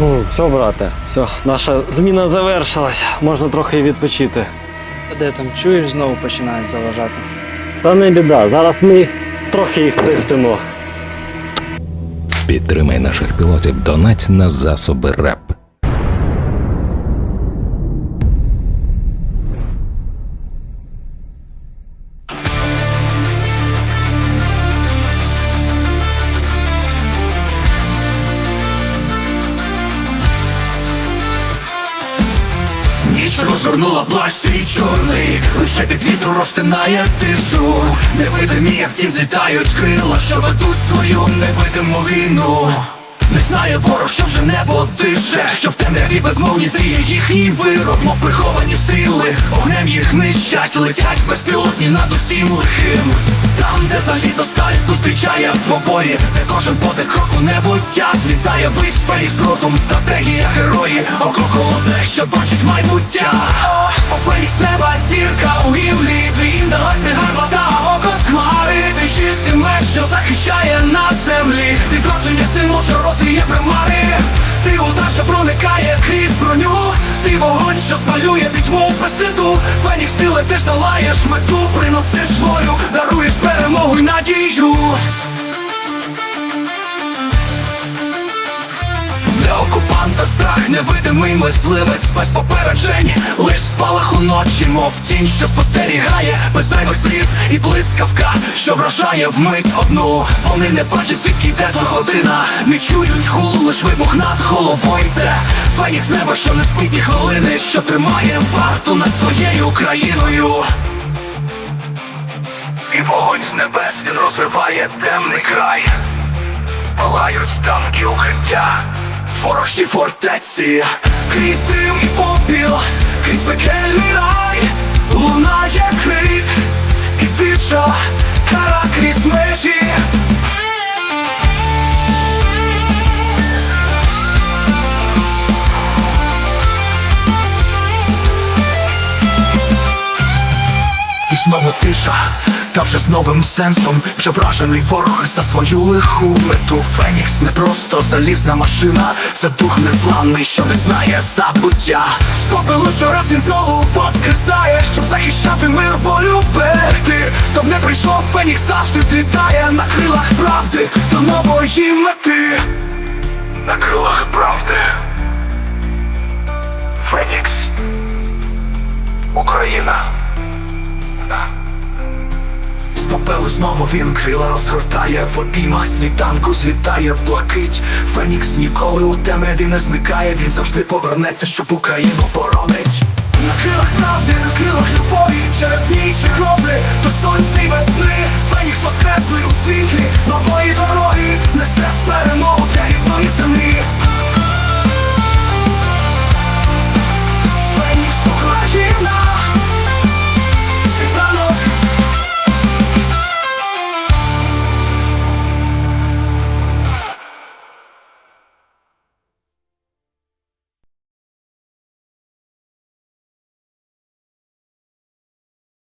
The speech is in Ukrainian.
Ну, все, брате, все, наша зміна завершилась. Можна трохи і відпочити. Де там чуєш, знову починають заважати. Та не біда, зараз ми трохи їх приспимо. Підтримай наших пілотів, донать на засоби РЕП. Ніч розгорнула плащ свій чорний, лише під вітру розтинає тишу. Невидимі, як ті злітають крила, що ведуть свою невидиму війну. Не знає ворог, що вже небо дише, що в темряві безмовні зріє їхній вирок, мов приховані стріли, огнем їх нищать, летять безпілотні над усім лихим. Де залізо сталь зустрічає в двобої, де кожен подих кроку небуття злітає? Весь фейс, розум, стратегія, герої, око холодне, що бачить майбуття. О, Фенікс неба, зірка у гівлі твій інтелект не гармата, око з ти щит, ти меч, що захищає на землі, відродження символ, що розвіє примари, що спалює пітьму песиту, Фенікс, ти летиш, долаєш мету, приносиш волю, даруєш перемогу й надію. Окупанта страх невидимий мисливець без попереджень, лиш спалах у ночі, мов тінь, що спостерігає, без зайвих слів і блискавка, що вражає вмить одну. Вони не бачать, звідки йде година, не чують гул, лиш вибух над головою. Це фенікс неба, що не спить ні хвилини, що тримає варту над своєю країною. І вогонь з небес він розриває темний край. Палають танки укриття, ворожі фортеці, крізь дим і попіл, крізь пекельний рай, лунає крик, і тиша, кара крізь межі. Знову тиша, та вже з новим сенсом, вже вражений ворог за свою лиху мету. Фенікс не просто залізна машина, це дух незламний, що не знає забуття. З попелу щораз він знову воскресає, щоб захищати мир волю берегти. Щоб не прийшло, Фенікс завжди злітає на крилах правди до нової мети. На крилах правди. Фенікс. Україна. Попелу знову він крила розгортає В обіймах світанку злітає в блакить. Фенікс ніколи у темряві не зникає Він завжди повернеться, щоб Україну боронить. На крилах правди, на крилах любові Через ніч і грози до сонця й весни. Фенікс воскреслий у світлі нової дороги Несе перемогу для рідної землі